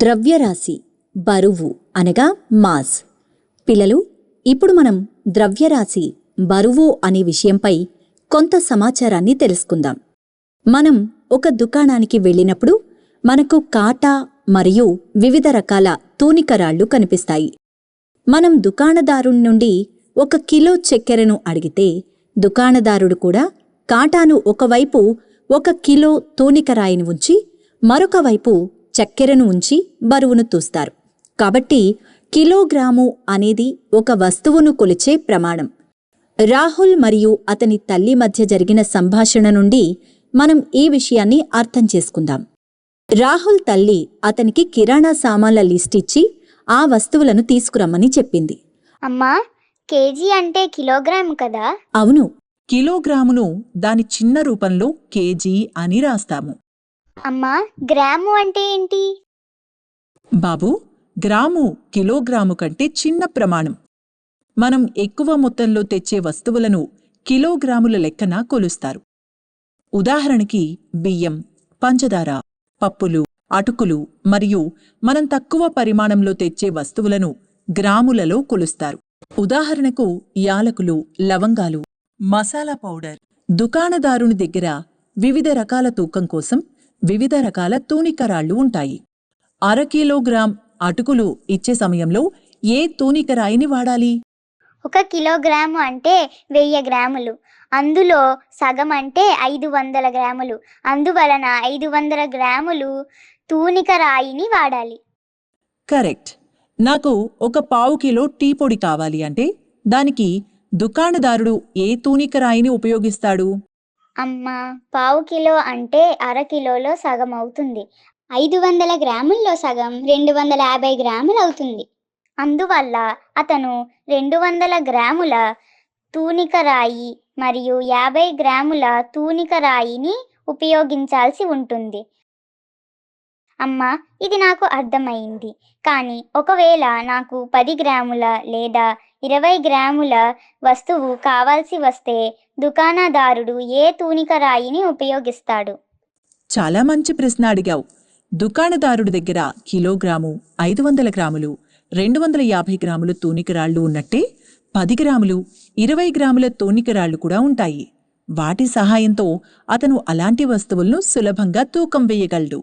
ద్రవ్యరాశి బరువు అనగా మాస్. పిల్లలు ఇప్పుడు మనం ద్రవ్యరాశి బరువు అనే విషయంపై కొంత సమాచారాన్ని తెలుసుకుందాం. మనం ఒక దుకాణానికి వెళ్ళినప్పుడు మనకు కాటా మరియు వివిధ రకాల తూనికరాళ్ళు కనిపిస్తాయి. మనం దుకాణదారుడి నుండి ఒక కిలో చక్కెరను అడిగితే దుకాణదారుడు కూడా కాటాను ఒకవైపు ఒక కిలో తూనికరాయిని ఉంచి మరొక వైపు చక్కెరను ఉంచి బరువును తూస్తారు. కాబట్టి కిలోగ్రాము అనేది ఒక వస్తువును కొలిచే ప్రమాణం. రాహుల్ మరియు అతని తల్లి మధ్య జరిగిన సంభాషణ నుండి మనం ఈ విషయాన్ని అర్థం చేసుకుందాం. రాహుల్ తల్లి అతనికి కిరాణా సామాన్ల లిస్ట్ ఇచ్చి ఆ వస్తువులను తీసుకురమ్మని చెప్పింది. అమ్మా కేజీ అంటే కిలోగ్రామ్ కదా? అవును. కిలోగ్రామును దాని చిన్న రూపంలో కేజీ అని రాస్తాము. అమ్మా గ్రాము అంటే ఏంటి? బాబు గ్రాము కిలోగ్రాము కంటే చిన్న ప్రమాణం. మనం ఎక్కువ మొత్తంలో తెచ్చే వస్తువులను కిలోగ్రాముల లెక్కన కొలుస్తారు. ఉదాహరణకి బియ్యం పంచదార పప్పులు అటుకులు మరియు మనం తక్కువ పరిమాణంలో తెచ్చే వస్తువులను గ్రాములలో కొలుస్తారు. ఉదాహరణకు యాలకులు లవంగాలు మసాలా పౌడర్. దుకాణదారుని దగ్గర వివిధ రకాల తూకం కోసం వివిధ రకాల తూనికరాళ్ళు ఉంటాయి. అర కిలోగ్రాం అటుకులు ఇచ్చే సమయంలో ఏ తూనికరాయిని వాడాలి? ఒక కిలోగ్రాము అంటే వెయ్యి గ్రాములు. అందులో సగం అంటే ఐదు వందల గ్రాములు. అందువలన ఐదు వందల గ్రాములు తూనిక రాయిని వాడాలి. కరెక్ట్. నాకు ఒక పావు కిలో టీ పొడి కావాలి అంటే దానికి దుకాణదారుడు ఏ తూనికరాయిని ఉపయోగిస్తాడు? అమ్మా పావు కిలో అంటే అర కిలోలో సగం అవుతుంది. ఐదు వందల గ్రాముల్లో సగం రెండు వందల యాభై గ్రాములు అవుతుంది. అందువల్ల అతను రెండు వందల గ్రాముల తూనిక రాయి మరియు యాభై గ్రాముల తూనిక రాయిని ఉపయోగించాల్సి ఉంటుంది. అమ్మా ఇది నాకు అర్థమైంది. కానీ ఒకవేళ నాకు పది గ్రాముల లేదా ఇరవై గ్రాముల వస్తువు కావాల్సి వస్తే దుకాణదారుడు ఏ తూనిక రాయిని ఉపయోగిస్తాడు? చాలా మంచి ప్రశ్న అడిగావు. దుకాణదారుడి దగ్గర కిలోగ్రాము ఐదు వందల గ్రాములు రెండు వందల యాభై గ్రాములు తూనికరాళ్ళు ఉన్నట్టే పది గ్రాములు ఇరవై గ్రాముల తూనికరాళ్ళు కూడా ఉంటాయి. వాటి సహాయంతో అతను అలాంటి వస్తువులను సులభంగా తూకం వేయగలడు.